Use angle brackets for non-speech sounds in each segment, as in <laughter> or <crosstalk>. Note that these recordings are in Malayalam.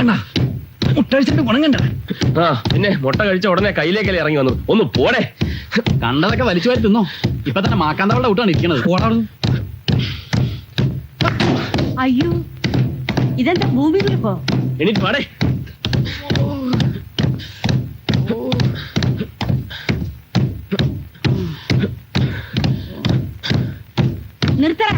അണ്ണാ മുട്ട കഴിച്ചിട്ട് ഗുണം ആ പിന്നെ മുട്ട കഴിച്ച ഉടനെ കയ്യിലേക്കല്ലേ ഇറങ്ങി വന്നു ഒന്ന് പോടെ കണ്ടതൊക്കെ വലിച്ചു വാരി തിന്നോ. ഇപ്പൊ തന്നെ മാക്കാന്തവളുടെ ഊട്ടാണ് ഇരിക്കണത്. അയ്യോ ഇതെന്താ ഭൂമി കുലുക്കോ? എനിക്ക് പാടേ. നിർത്തറ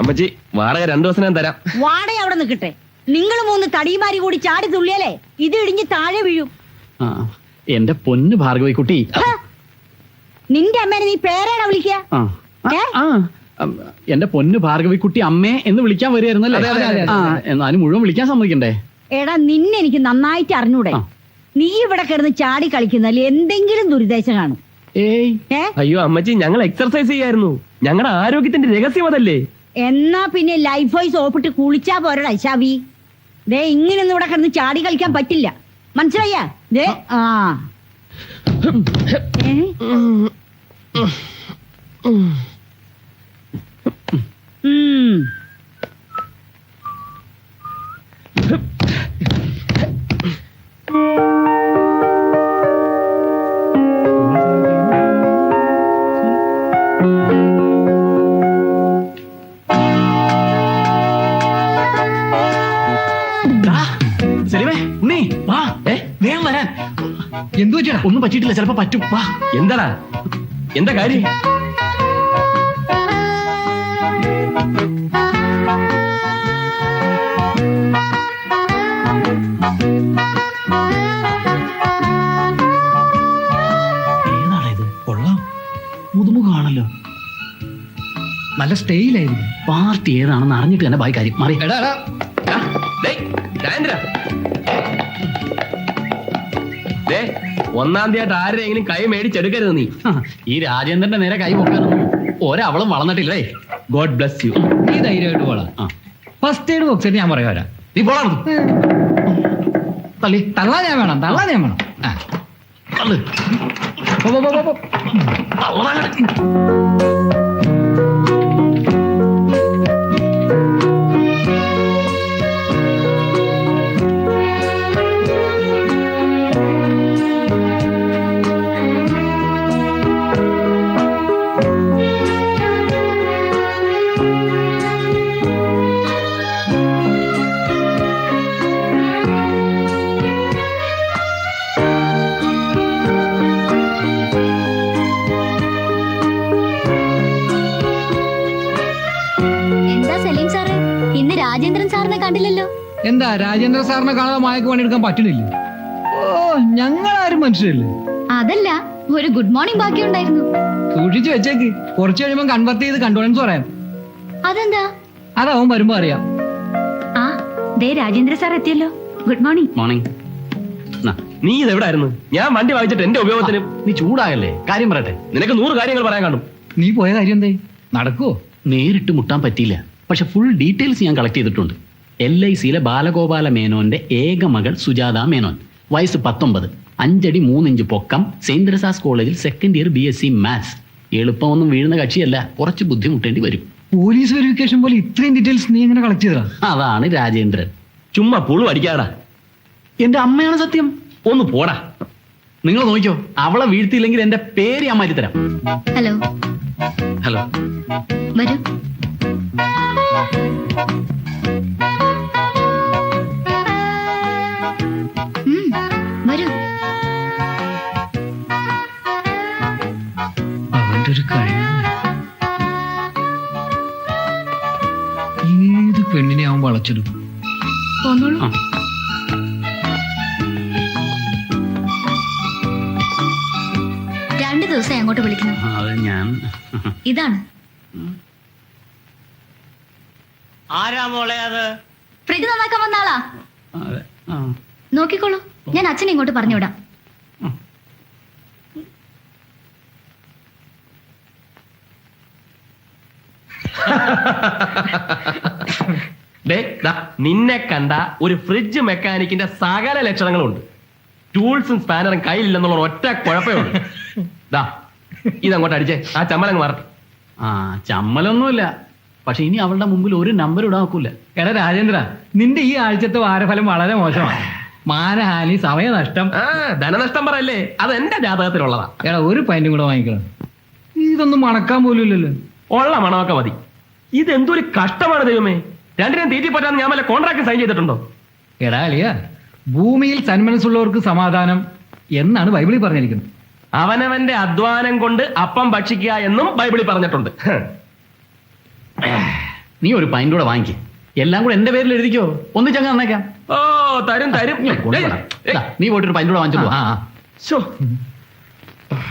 അമ്മച്ചി വാടക രണ്ടു ദിവസം ഞാൻ തരാം. വാടക അവിടെ നിൽക്കട്ടെ. നിങ്ങൾ മൂന്ന് തടിമാരി കൂടി ചാടി തുള്ളിയാലേ ഇത് ഇടിഞ്ഞ് താഴെ വീഴും. ആ എന്റെ പൊന്ന് ഭാർഗവിക്കുട്ടി. കുട്ടി നിന്റെ അമ്മേനെ നീ പേരേടാ വിളിക്കുക? ആ എന്റെ പൊന്ന് ഭാർഗവിക്കുട്ടി അമ്മേ എന്ന് വിളിക്കാൻ വരികയായിരുന്നല്ലേ? അതെ, അതെ, അതെ, ആ എന്നാലും മുഴുവൻ വിളിക്കാൻ സമ്മതിക്കണ്ടേ? എടാ നിന്നെ എനിക്ക് നന്നായിട്ട് അറിഞ്ഞൂടെ. ആ. നീ ഇവിടെ കിടന്ന് ചാടി കളിക്കുന്നതിൽ എന്തെങ്കിലും ദുരിതേശം കാണും. ഏയ്. ഏ? അയ്യോ അമ്മച്ചി ഞങ്ങൾ എക്സർസൈസ് ചെയ്യായിരുന്നു. ഞങ്ങളുടെ ആരോഗ്യത്തിന്റെ രഹസ്യം അതല്ലേ? എന്നാ പിന്നെ ലൈഫ് ബോയ് സോപ്പിട്ട് കുളിച്ചാ പോരടാ ശവി. ദേ ഇങ്ങനെ ഇവിടെ കിടന്ന് ചാടി കളിക്കാൻ പറ്റില്ല മനസ്സിലായ ദേ ആ? ഉം. എന്തു പറ്റിയാ? ഒന്നും പറ്റിയിട്ടില്ല ചിലപ്പോ പറ്റും. വാ. എന്താടാ? എന്താ കാര്യം? നല്ല സ്റ്റൈലായിരുന്നു. പാർട്ടി ഏതാണെന്ന് അറിഞ്ഞിട്ട് തന്നെ ബായി കാര്യം മാറി. എടാ എടാ. ദേ, ഒന്നാം തീയതി ആരെങ്കിലും കൈ മേടിച്ചെടുക്കരുത് നീ. ഈ രാജേന്ദ്രന്റെ നേരെ കൈ പൊക്കാനൊന്നും ഒരവളും വളർന്നിട്ടില്ലേ? ഗോഡ് ബ്ലസ് യു നീ ധൈര്യമായിട്ട് പോളാം ഫസ്റ്റ് എയ്ഡ് ബോക്സ് ഞാൻ പറയാം വരാം. നീ പോടാ തള്ളി. തള്ളാ ഞാൻ വേണം തള്ളാ ഞാൻ വേണം. ആ. തള്ളു. സാറിനെ കണ്ടില്ലല്ലോ. എന്താ രാജേന്ദ്ര സാറിനെ കാണാതെ മായക്ക് വേണ്ടി എടുക്കാൻ പറ്റുന്നില്ല? ഓ ഞങ്ങളാരും മനുഷ്യരല്ലേ? അതല്ല ഒരു ഗുഡ് മോർണിംഗ് ബാക്കി ഉണ്ടായിരുന്നു സൂക്ഷിച്ചു വെച്ചേക്ക്. കുറച്ച് കഴിയുമ്പോൾ കൺവെർട്ട് ചെയ്ത് കണ്ടോളൻസ് പറയാം. അതെന്താ? അതവൻ വരുമ്പോ അറിയാം. ആ ദേ രാജേന്ദ്ര സാർ എത്തിയല്ലോ. ഗുഡ് മോർണിംഗ് മോർണിംഗ് നീ ഇത് എവിടായിരുന്നു ഞാൻ വണ്ടി വാങ്ങിച്ചിട്ട് എന്റെ ഉപയോഗത്തിന് നീ ചൂടായല്ലേ? കാര്യം പറയട്ടെ നിനക്ക് നൂറ് കാര്യങ്ങൾ പറയാൻ കാണും. നീ പോയ കാര്യം എന്തേ? നടക്കുവോ? നേരിട്ട് മുട്ടാൻ പറ്റിയില്ല. പക്ഷെ ഫുൾ ഡീറ്റെയിൽസ് ഞാൻ കളക്ട് ചെയ്തിട്ടുണ്ട്. എൽ ഐ സിയിലെ ബാലഗോപാല മേനോന്റെ ഏക മകൾ സുജാത മേനോൻ. വയസ്സ് പത്തൊമ്പത്. അഞ്ചടി മൂന്നിഞ്ച് പൊക്കം. സെയിന്റ് തെരേസാസ് കോളേജിൽ second year B S C maths എളുപ്പമൊന്നും വീഴുന്ന കക്ഷിയല്ല. കുറച്ച് ബുദ്ധിമുട്ടേണ്ടി വരും. പോലീസ് വെരിഫിക്കേഷൻ പോലെ ഇത്രയും ഡീറ്റെയിൽസ് നീ എങ്ങനെ കളക്ട് ചെയ്തതാ? അതാണ് രാജേന്ദ്രൻ. ചുമ്മാ പുളു അടിക്കാടാ എന്റെ അമ്മയാണ് സത്യം. ഒന്ന് പോടാ. നിങ്ങൾ നോക്കിയോ അവളെ വീഴ്ത്തിയില്ലെങ്കിൽ എന്റെ പേര് ഞാൻ മാറ്റി തരാം. ഹലോ. ഹലോ. വരൂ. വളച്ചെടുക്കും. പോന്നോളൂ ആ. രണ്ട് ദിവസം അങ്ങോട്ട് വിളിക്കുന്നു. ആ, അത് ഞാൻ. ഇതാണ്. ആരാ മോളെ അത്? ഫ്രിഡ്ജ് നന്നാക്കാൻ വന്ന ആളാ. അതെ ആ. നോക്കിക്കോളൂ. ഞാൻ അച്ഛനെ ഇങ്ങോട്ട് പറഞ്ഞുവിടാം. <laughs> ദാ, നിന്നെ കണ്ട ഒരു ഫ്രിഡ്ജ് മെക്കാനിക്കിന്റെ സകല ലക്ഷണങ്ങളുണ്ട്. ടൂൾസും സ്പാനറും കയ്യിലില്ലെന്നുള്ള ഒറ്റ കുഴപ്പമേ ഉള്ളൂ. ദാ ഇതങ്ങോട്ട് അടിച്ചേ. ആ ചമ്മലങ്ങ് മാറട്ടെ. ആ ചമ്മലൊന്നുമില്ല. പക്ഷെ ഇനി അവളുടെ മുമ്പിൽ ഒരു നമ്പർ ഇടാൻ നോക്കൂല എടാ രാജേന്ദ്ര നിന്റെ ഈ ആഴ്ചത്തെ വാരഫലം വളരെ മോശമാണ്. മാനഹാനി സമയനഷ്ടം. ആ ധനനഷ്ടം പറയല്ലേ? അത് എന്റെ ജാതകത്തിലുള്ളതാ. എടാ ഒരു പൈന്റും കൂടെ വാങ്ങിക്കണം. ഇതൊന്നും മണക്കാൻ പോലും ഇല്ലല്ലോ. ഉള്ള മണമൊക്കെ മതി. ഇത് എന്തൊരു കഷ്ടമാണ് ദൈവമേ? രണ്ടിനും തീറ്റി പറ്റാന്ന് ഞാൻ വല്ല കോൺട്രാക്ട് സൈൻ ചെയ്തിട്ടുണ്ടോ? എടാ അളിയ ഭൂമിയിൽ സന്മനസ്സുള്ളവർക്ക് സമാധാനം എന്നാണ് ബൈബിളിൽ പറഞ്ഞിരിക്കുന്നത്. അവനവന്റെ അധ്വാനം കൊണ്ട് അപ്പം ഭക്ഷിക്കുക എന്നും ബൈബിളിൽ പറഞ്ഞിട്ടുണ്ട്. നീ ഒരു പൈൻ കൂടെ വാങ്ങിക്കും. എല്ലാം കൂടെ എന്റെ പേരിൽ എഴുതിക്കോ. ഒന്ന് ചങ്ങ നന്നേക്കാം ഓ തരും തരും. നീ പോയിട്ട് ഒരു പൈൻ കൂടെ പോ ആ, ആ. ശ്ശോ.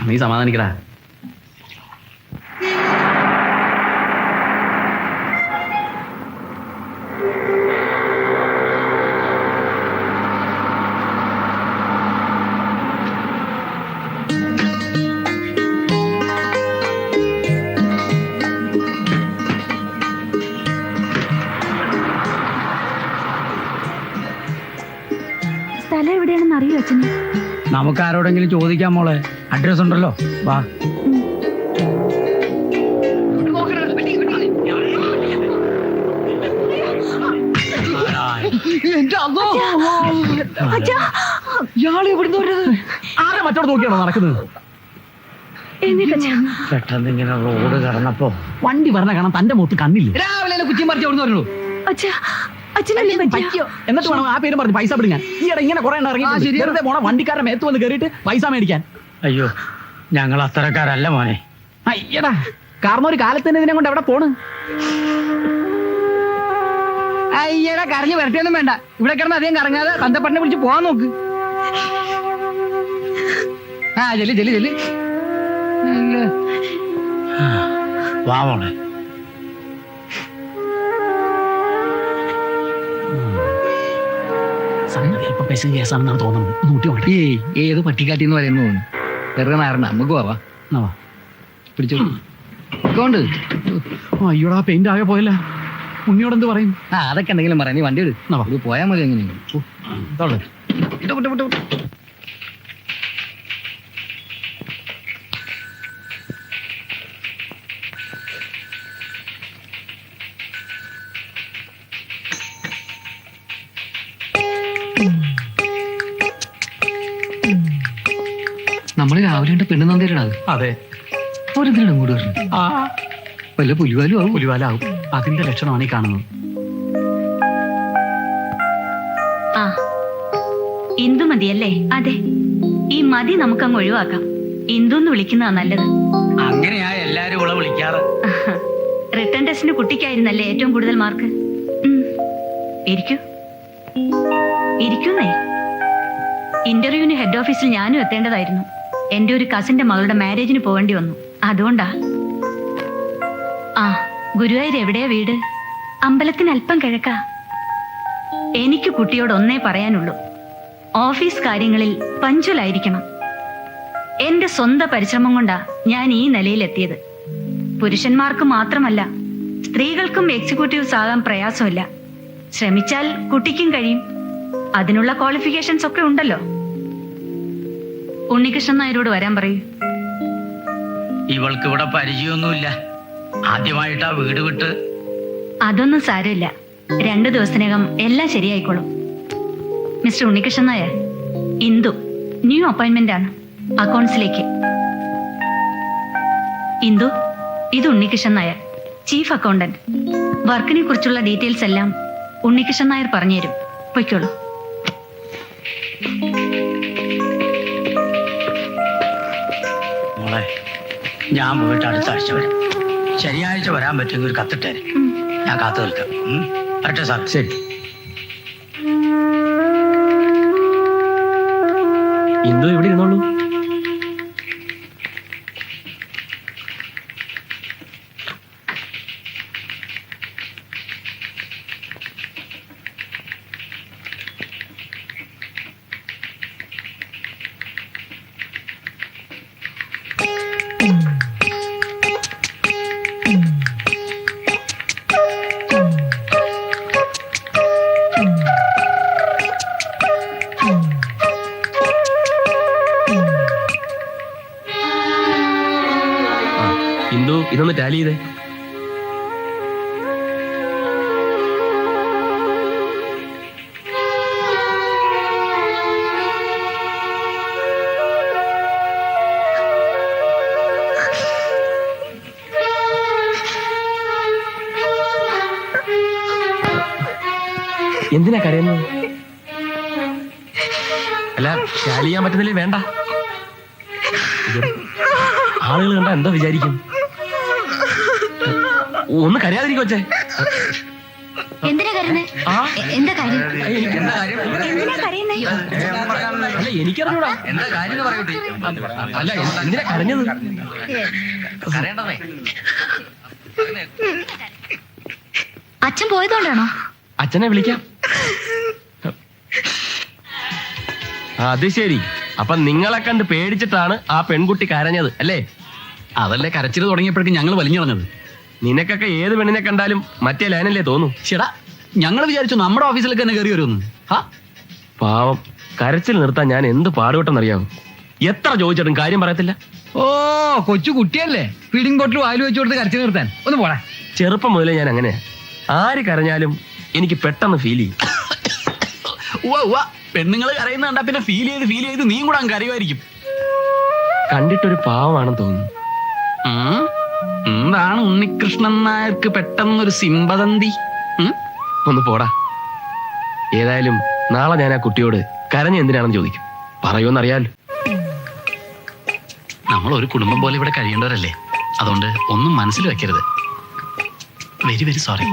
നീ സമാധാനിക്കടാ. നമുക്ക് ആരോടെങ്കിലും ചോദിക്കാം മോളെ. അഡ്രസ് ഉണ്ടല്ലോ. വാ. ഇയാൾ എവിടുന്ന് വരുന്നത്? ആരെ മറ്റോട് നോക്കിയാണോ നടക്കുന്നത്? പെട്ടെന്ന് ഇങ്ങനെ റോഡ് കടന്നപ്പോ വണ്ടി പറഞ്ഞ കാണാൻ തന്റെ മുഖത്ത് കണ്ണില്ല? രാവിലെ കുറ്റി മറിച്ചു എവിടുന്ന് വരുള്ളൂ അച്ഛനല്ലേ പറ്റിയോ എന്നിട്ട് വേണം ആ പേരും പറഞ്ഞ് പൈസ പിടിക്കാൻ. ഈയിടെ ഇങ്ങനെ കുറെ ഇറങ്ങി. വെറുതെ പോണ വണ്ടിക്കാരുടെ മേത്ത് വന്ന് കയറിയിട്ട് പൈസ മേടിക്കാൻ. അയ്യോ ഞങ്ങൾ അത്തരക്കാരല്ല മോനെ. അയ്യടാ കാരണം ഒരു കാലത്തിന് ഇതിനെ കൊണ്ട് എവിടെ പോണ്? അയ്യടാ കരഞ്ഞു വരട്ടെയൊന്നും വേണ്ട. ഇവിടെ കിടന്ന് അധികം കറങ്ങാതെ തന്തപ്പട്ടിനെ വിളിച്ച് പോവാൻ നോക്ക്. ആ ജലി ജലി ജലി. വാ മോളെ. പെശ കേസാണെന്നാണ് തോന്നുന്നത് നൂറ്റി ഏയ് ഏത് പട്ടിക്കാട്ടി എന്ന് പറയുന്നു? തോന്നുന്നു വെറുതെ നാരണ നമുക്ക് പോവാ പിടിച്ചോ. കൊണ്ട് അയ്യോടാ പെയിന്റ് ആകെ പോയല്ല. ഉണ്ണിയോട് എന്ത് പറയും? ആ അതൊക്കെ എന്തെങ്കിലും പറയാം. നീ വണ്ടി എടു എന്നാ വാ. ഇത് പോയാൽ മതി എങ്ങനെയെങ്കിലും. ഇതോൾ. രാവിലെ കണ്ട പെണ്ണ് നന്ദിയിലാണ് അതെ. ഓരെന്തിനാണ് ഇങ്ങോട്ട് വരുന്നത് ആ. വല്ല പുലിവാലും ആവും. പുലിവാലാവും. അതിന്റെ ലക്ഷണമാണ് ഈ കാണുന്നത്. ആ. ഇന്ദു മതിയല്ലേ? അതെ. ഈ മതി നമുക്കങ്ങ് ഒഴിവാക്കാം. ഇന്ദു എന്ന് വിളിക്കുന്നതാ നല്ലത്. അങ്ങനെയാ എല്ലാരും ഇവളെ വിളിക്കാറ്. റിട്ടേൺ ടെസ്റ്റിന് കുട്ടിക്കായിരുന്നല്ലേ ഏറ്റവും കൂടുതൽ മാർക്ക്? ഉം. ഇരിക്കൂ. ഇരിക്കുന്നേ. ഇന്റർവ്യൂവിന് ഹെഡ് ഓഫീസിൽ ഞാനും എത്തേണ്ടതായിരുന്നു. എന്റെ ഒരു കസിന്റെ മകളുടെ മാരേജിന് പോകേണ്ടി വന്നു. അതുകൊണ്ടാ. ആ ഗുരുവായൂർ എവിടെയാ വീട്? അമ്പലത്തിന് അല്പം കിഴക്കാ. എനിക്ക് കുട്ടിയോട് ഒന്നേ പറയാനുള്ളൂ. ഓഫീസ് കാര്യങ്ങളിൽ പഞ്ചുലായിരിക്കണം. എന്റെ സ്വന്തം പരിശ്രമം കൊണ്ടാ ഞാൻ ഈ നിലയിലെത്തിയത്. പുരുഷന്മാർക്ക് മാത്രമല്ല സ്ത്രീകൾക്കും എക്സിക്യൂട്ടീവ്സ് ആകാൻ പ്രയാസമില്ല. ശ്രമിച്ചാൽ കുട്ടിക്കും കഴിയും. അതിനുള്ള ക്വാളിഫിക്കേഷൻസ് ഒക്കെ ഉണ്ടല്ലോ. ഉണ്ണികൃഷ്ണൻ നായരോട് വരാൻ പറയൂ. ഇവൾക്ക് ഇവിടെ പരിചയമൊന്നുമില്ല. ആദ്യമായിട്ടാ വീട് വിട്ട്. അതൊന്നും സാരമില്ല. രണ്ടു ദിവസത്തിനകം എല്ലാം ശരിയായിക്കോളും. Mister Unnikrishnan Nair Indu new appointment ആണ് അക്കൗണ്ട്സിലേക്ക്. ഇന്ദു ഇത് ഉണ്ണികൃഷ്ണൻ നായർ ചീഫ് അക്കൗണ്ടന്റ്. വർക്കിനെ കുറിച്ചുള്ള ഡീറ്റെയിൽസ് എല്ലാം ഉണ്ണികൃഷ്ണൻ നായർ പറഞ്ഞുതരും. പൊയ്ക്കോളൂ. ഞാൻ പോയിട്ട് അടുത്ത ആഴ്ച വരാം. ശനിയാഴ്ച വരാൻ പറ്റുമെങ്കിൽ ഒരു കത്തിട്ടേ ഞാൻ കാത്തു നിൽക്കാം? വരട്ടെ സാർ. ശരി. ഇന്ദു എവിടെ ഇരുന്നോളൂ? ഇതൊന്ന് ടാലി ചെയ്തേ. എന്തിനാ കരയുന്നത്? അല്ല ടാലി ചെയ്യാൻ പറ്റുന്നില്ലേ വേണ്ട. ആളുകൾ കണ്ട എന്താ വിചാരിക്കും. ഒന്ന് കരയാതിരിക്കും കൊച്ചേ എന്തിനാ കരുന്നേ ആ? എന്താ കാര്യം? ഏയ്, എനിക്ക് എന്താ കാര്യം? എന്തിനാ കരയുന്നേ? അല്ല എനിക്കറിഞ്ഞൂടാ. എന്താ കാര്യം എന്ന് പറയൂട്ടി അല്ല എന്തിനാ കരഞ്ഞത്? കരയണ്ടതേ അച്ഛൻ പോയതുകൊണ്ടാണോ? അച്ഛനെ വിളിക്കാം. അത് ശരി. അപ്പൊ നിങ്ങളെ കണ്ട് പേടിച്ചിട്ടാണ് ആ പെൺകുട്ടി കരഞ്ഞത് അല്ലേ? അതല്ലേ കരച്ചിൽ തുടങ്ങിയപ്പോഴേക്കും ഞങ്ങൾ വലിഞ്ഞിറങ്ങത് നിനക്കൊക്കെ ഏത് പെണ്ണിനെ കണ്ടാലും മറ്റേ ലൈനല്ലേ തോന്നും? ചേടാ ഞങ്ങൾ വിചാരിച്ചു നമ്മുടെ ഓഫീസിലേക്ക് തന്നെ കയറി വരുമെന്ന്. ഹാ? പാവം കരച്ചിൽ നിർത്താൻ ഞാൻ എന്ത് പാടുപെട്ടെന്നറിയാമോ എത്ര ചോദിച്ചിട്ടും കാര്യം പറയത്തില്ല. ഓ കൊച്ചു കുട്ടിയല്ലേ? ഫീഡിംഗ് ബോട്ടിൽ വായിൽ വെച്ചു കൊടുത്ത് കരച്ചു നിർത്താൻ. ഒന്ന് പോടാ. ചെറുപ്പം മുതലേ ഞാൻ അങ്ങനെ. ആര് കരഞ്ഞാലും എനിക്ക് പെട്ടെന്ന് ഫീൽ ചെയ്യും. പെണ്ണുങ്ങൾ കരയുന്ന കണ്ടാ പിന്നെ ഫീൽ ചെയ്ത് ഫീൽ ചെയ്ത് നീ കൂടെ അങ്ങ് കരയുമായിരിക്കും. കണ്ടിട്ടൊരു പാവമാണെന്ന് തോന്നുന്നു. എന്താണ് ഉണ്ണികൃഷ്ണൻ നായർക്ക് പെട്ടെന്നൊരു സിംബതന്തി? ഒന്ന് പോടാ. ഏതായാലും നാളെ ഞാൻ ആ കുട്ടിയോട് കരഞ്ഞ എന്തിനാണെന്ന് ചോദിക്കും. പറയുമെന്നറിയാലോ. നമ്മൾ ഒരു കുടുംബം പോലെ ഇവിടെ കഴിയേണ്ടവരല്ലേ? അതുകൊണ്ട് ഒന്നും മനസ്സിൽ വെക്കരുത്. വെരി വെരി സോറി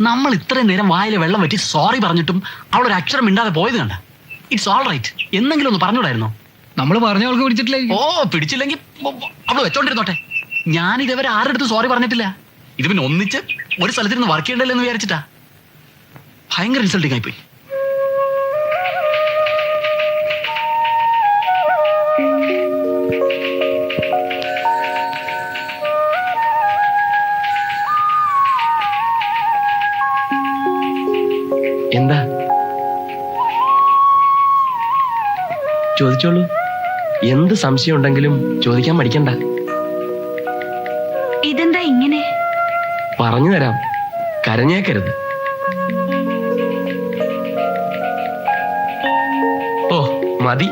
നമ്മൾ ഇത്രയും നേരം വായിലെ വെള്ളം വറ്റി സോറി പറഞ്ഞിട്ടും അവളൊരു അക്ഷരം മിണ്ടാതെ പോയത് കണ്ട. ഇറ്റ്സ് ഓൾ റൈറ്റ് എന്തെങ്കിലും ഒന്ന് പറഞ്ഞൂടായിരുന്നോ നമ്മൾ പറഞ്ഞ ആൾക്ക് പിടിച്ചിട്ടില്ലേ ഓ പിടിച്ചില്ലെങ്കിൽ അവൾ വെച്ചോണ്ടിരുന്നോട്ടെ. ഞാൻ ഇതുവരെ ആരുടെ അടുത്ത് സോറി പറഞ്ഞിട്ടില്ല. ഇത് പിന്നെ ഒന്നിച്ച് ഒരു സ്ഥലത്തിരുന്ന് വർക്ക് ചെയ്യണ്ടല്ലോ എന്ന് വിചാരിച്ചിട്ടാ. ഭയങ്കര ഇൻസൾട്ടിങ് ആയിപ്പോയി എന്താ? ചോദിച്ചോളൂ. എന്ത് സംശയം ഉണ്ടെങ്കിലും ചോദിക്കാൻ മടിക്കണ്ട. ഇതെന്താ ഇങ്ങനെ? പറഞ്ഞു തരാം. കരഞ്ഞേക്കരുത്. ഓ മതി.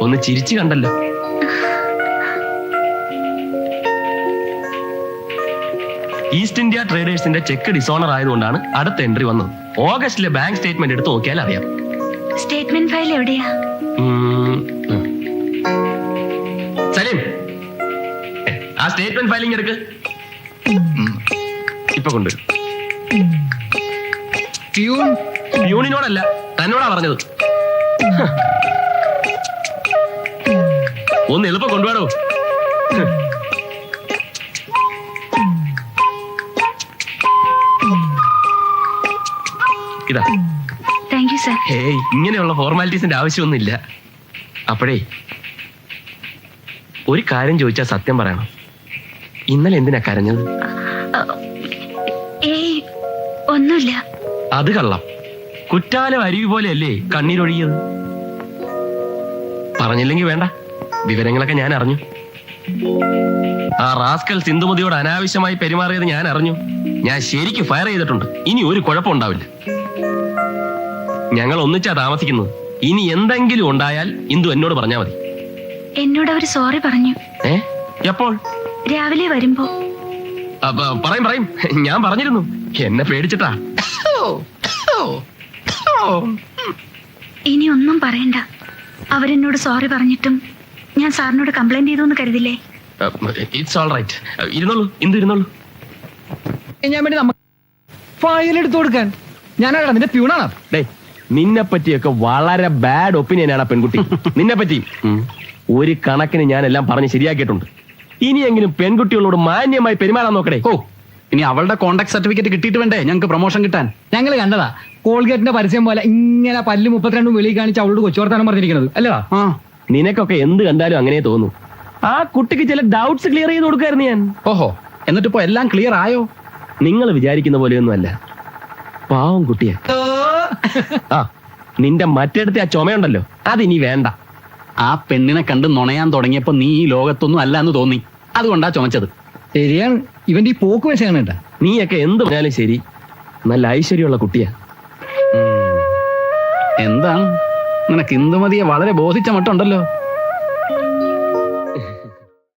ഒന്ന് ചിരിച്ചു കണ്ടല്ലോ. ഈസ്റ്റ് ഇന്ത്യ ട്രേഡേഴ്സിന്റെ ചെക്ക് ഡിസോണർ ആയതുകൊണ്ടാണ് അടുത്ത എൻട്രി വന്നത്. ഓഗസ്റ്റിലെ ബാങ്ക് സ്റ്റേറ്റ്മെന്റ് എടുത്ത് നോക്കിയാൽ അറിയാം സ്റ്റേറ്റ്മെന്റ് ഫയൽ എവിടെയാ? ഫയലിംഗ് എടുക്ക്. ഇപ്പൊ കൊണ്ടുവരും. പ്യൂൺ യൂണിനോടല്ല തന്നോടാ പറഞ്ഞത്. ഒന്ന് എളുപ്പം കൊണ്ടുപോടോ ഇതാ. താങ്ക് യു സർ ഹേയ് ഇങ്ങനെയുള്ള ഫോർമാലിറ്റീസിന്റെ ആവശ്യമൊന്നുമില്ല. അപ്പോഴേ ഒരു കാര്യം ചോദിച്ചാൽ സത്യം പറയണം. ഇന്നലെ എന്തിനാ കരഞ്ഞത്? ഏയ് ഒന്നുമില്ല. അത് കള്ളം. കുറ്റാലം അരുവി പോലെയല്ലേ കണ്ണീരൊഴുകിയത്? പറഞ്ഞില്ലെങ്കിൽ വേണ്ട. വിവരങ്ങളൊക്കെ ഞാൻ അറിഞ്ഞു. ആ റാസ്കൽ സിന്ധുമതിയോട് അനാവശ്യമായി പെരുമാറിയത് ഞാൻ അറിഞ്ഞു. ഞാൻ ശരിക്കും ഫയർ ചെയ്തിട്ടുണ്ട്. ഇനി ഒരു കുഴപ്പം ഉണ്ടാവില്ല. ഞങ്ങൾ ഒന്നിച്ചാ താമസിക്കുന്നത്. ഇനി എന്തെങ്കിലും ഉണ്ടായാൽ ഇന്ദു എന്നോട് പറഞ്ഞാൽ മതി. എന്നോട് അവർ സോറി പറഞ്ഞു. ഏ? എപ്പോൾ? രാവിലെ വരുമ്പോ. പറയും പറയും. ഞാൻ പറഞ്ഞിരുന്നു. എന്നെ പേടിച്ചിട്ടാ. ഇനി ഒന്നും പറയണ്ട. അവരെന്നോട് സോറി പറഞ്ഞിട്ടും ഞാൻ സാറിനോട് കംപ്ലൈന്റ് ചെയ്തു എന്ന് കരുതില്ലേ ഇറ്റ്സ് ഓൾ റൈറ്റ് ഇരുന്നോളൂ. ഇന്ത് ഇരുന്നോളൂ? ഞാൻ വേണ്ടി നമുക്ക് ഫയൽ എടുത്തു കൊടുക്കാൻ. ഞാനാടാ നിന്റെ പ്യൂണാണോ ഡേ നിന്നെ പറ്റിയൊക്കെ വളരെ ബാഡ് ഒപ്പീനിയനാണ് ആ പെൺകുട്ടി. <laughs> നിന്നെ പറ്റി. ഒരു കണക്കിന് ഞാൻ എല്ലാം പറഞ്ഞ് ശരിയാക്കിയിട്ടുണ്ട്. ഇനിയെങ്കിലും പെൺകുട്ടികളോട് മാന്യമായി പെരുമാറാൻ നോക്കടേ ഓ ഇനി അവളുടെ കോണ്ടാക്ട് സർട്ടിഫിക്കറ്റ് കിട്ടിയിട്ട് വേണ്ടേ? ഞങ്ങൾക്ക് പ്രൊമോഷൻ കിട്ടാൻ. ഞങ്ങൾ കണ്ടതാ. കോൾഗേറ്റിന്റെ പരസ്യം പോലെ ഇങ്ങനെ പല്ല് മുപ്പത്തിരണ്ടും വെളിയിൽ കാണിച്ച് അവളോട് കൊച്ചുവർത്താനം പറഞ്ഞിരിക്കുന്നത്. അല്ലടാ. ആ. നിനക്കൊക്കെ എന്ത് കണ്ടാലും അങ്ങനെ തോന്നും. ആ കുട്ടിക്ക് ചില ഡൗട്ട്സ് ക്ലിയർ ചെയ്ത് കൊടുക്കായിരുന്നു ഞാൻ. ഓഹോ എന്നിട്ട് ഇപ്പൊ എല്ലാം ക്ലിയർ ആയോ? നിങ്ങൾ വിചാരിക്കുന്ന പോലെയൊന്നും അല്ല പാവം കുട്ടിയെ. ആ നിന്റെ മറ്റേടത്തെ ആ ചുമയുണ്ടല്ലോ. അതിനി വേണ്ട. ആ പെണ്ണിനെ കണ്ട് നുണയാൻ തുടങ്ങിയപ്പോ നീ ഈ ലോകത്തൊന്നും അല്ല എന്ന് തോന്നി. അതുകൊണ്ടാ ചുമച്ചത്. ശരിയാണ്. ഇവന്റെ ഈ പോക്ക് വെച്ചാണ് കേട്ടാ നീയൊക്കെ എന്ത് പറഞ്ഞാലും ശരി. നല്ല ഐശ്വര്യമുള്ള കുട്ടിയാ. എന്താണ്? നിനക്ക് ഇന്ദുമതിയെ വളരെ ബോധിച്ച മട്ടുണ്ടല്ലോ.